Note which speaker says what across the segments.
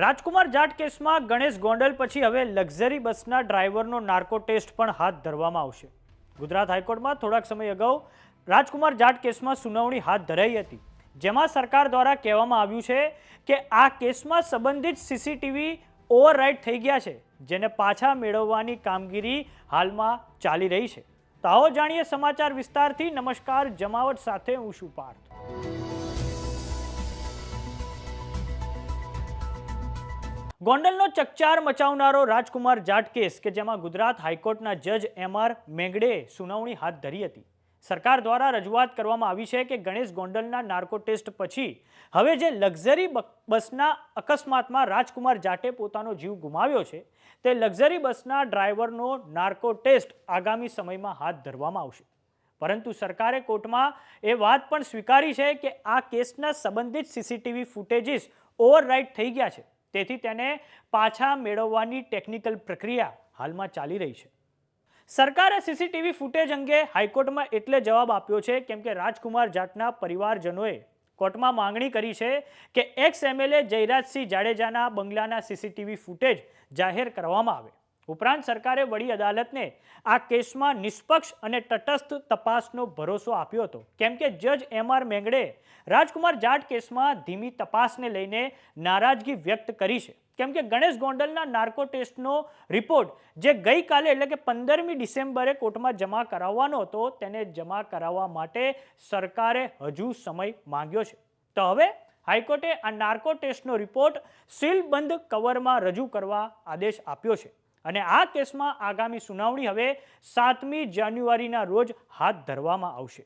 Speaker 1: રાજકુમાર જાટ કેસમાં ગણેશ ગોંડલ પછી હવે લક્ઝરી બસના ડ્રાઈવરનો નાર્કો ટેસ્ટ પણ હાથ ધરવામાં આવશે. ગુજરાત હાઈકોર્ટમાં થોડાક સમય અગાઉ રાજકુમાર જાટ કેસમાં સુનાવણી હાથ ધરાઈ હતી. જેમાં સરકાર દ્વારા કહેવામાં આવ્યું છે કે આ કેસમાં સંબંધિત સીસીટીવી ઓવરરાઇટ થઈ ગયા છે, જેને પાછા મેળવવાની કામગીરી હાલમાં ચાલી રહી છે. તો આવો જાણીએ સમાચાર વિસ્તારથી. નમસ્કાર, જમાવટ સાથે હું શું પાર્થ. ગોંડલનો ચકચાર મચાવનારો રાજકુમાર જાટ કેસ કે જેમાં ગુજરાત હાઈકોર્ટના જજ એમ આર મેંગડેએ સુનાવણી હાથ ધરી હતી. સરકાર દ્વારા રજૂઆત કરવામાં આવી છે કે ગણેશ ગોંડલના નાર્કો ટેસ્ટ પછી હવે જે લક્ઝરી બસના અકસ્માતમાં રાજકુમાર જાટે પોતાનો જીવ ગુમાવ્યો છે, તે લક્ઝરી બસના ડ્રાઈવરનો નાર્કો ટેસ્ટ આગામી સમયમાં હાથ ધરવામાં આવશે. પરંતુ સરકારે કોર્ટમાં એ વાત પણ સ્વીકારી છે કે આ કેસના સંબંધિત સીસીટીવી ફૂટેજીસ ઓવરરાઇટ થઈ ગયા છે. તેથી તેને પાછા મેળવવાની ટેકનિકલ પ્રક્રિયા હાલમાં ચાલી રહી છે. સરકારે સીસીટીવી ફૂટેજ અંગે હાઈકોર્ટમાં એટલે જવાબ આપ્યો છે, કેમ કે રાજકુમાર જાટના પરિવારજનોએ કોર્ટમાં માંગણી કરી છે કે એક્સ એમએલએ જયરાજસિંહ જાડેજાના બંગલાના સીસીટીવી ફૂટેજ જાહેર કરવામાં આવે. ઉપરાંત સરકારે વડી અદાલતને આ કેસમાં નિષ્પક્ષ અને તટસ્થ તપાસનો ભરોસો આપ્યો હતો. કેમ કે જજ એમ આર મેંગડે રાજકુમાર જાટ કેસમાં ધીમી તપાસને લઈને નારાજગી વ્યક્ત કરી છે. કેમ કે ગણેશ ગોંડલના નાર્કો ટેસ્ટનો રિપોર્ટ જે ગઈકાલે એટલે કે પંદરમી ડિસેમ્બરે કોર્ટમાં જમા કરાવવાનો હતો તેને જમા કરાવવા માટે સરકારે હજુ સમય માંગ્યો છે. તો હવે હાઈકોર્ટે આ નાર્કો ટેસ્ટનો રિપોર્ટ સીલબંધ કવરમાં રજૂ કરવા આદેશ આપ્યો છે. અને આ કેસમાં આગામી સુનાવણી હવે સાતમી જાન્યુઆરીના રોજ હાથ ધરવામાં આવશે.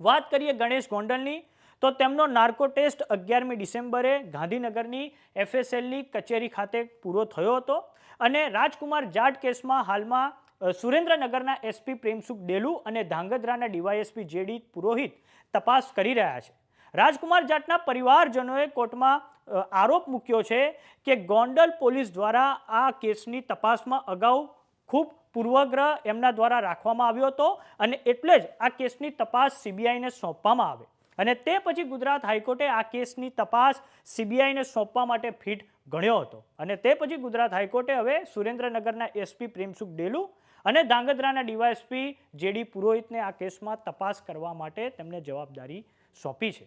Speaker 1: વાત કરીએ ગણેશ ગોંડલની, તો તેમનો નાર્કો ટેસ્ટ અગિયારમી ડિસેમ્બરે ગાંધીનગરની એફએસએલની કચેરી ખાતે પૂરો થયો હતો અને રાજકુમાર જાટ કેસમાં હાલમાં સુરેન્દ્રનગરના એસપી પ્રેમસુખ ડેલુ અને ધાંગધ્રાના ડીવાયએસપી જેડી પુરોહિત તપાસ કરી રહ્યા છે. રાજકુમાર જાટના પરિવારજનોએ કોર્ટમાં આરોપ મૂક્યો છે કે ગોંડલ પોલીસ દ્વારા આ કેસની તપાસમાં અગાઉ ખૂબ પૂર્વગ્રહ એમના દ્વારા રાખવામાં આવ્યો હતો અને એટલે જ આ કેસની તપાસ સીબીઆઈને સોંપવામાં આવે. અને તે પછી ગુજરાત હાઈકોર્ટે આ કેસની તપાસ સીબીઆઈને સોંપવા માટે ફિટ ગણ્યો હતો. અને તે પછી ગુજરાત હાઈકોર્ટે હવે સુરેન્દ્રનગરના એસપી પ્રેમસુખ ડેલુ અને ધાંગધ્રાના ડીવાયએસપી જેડી પુરોહિતને આ કેસમાં તપાસ કરવા માટે તેમને જવાબદારી સોંપી છે.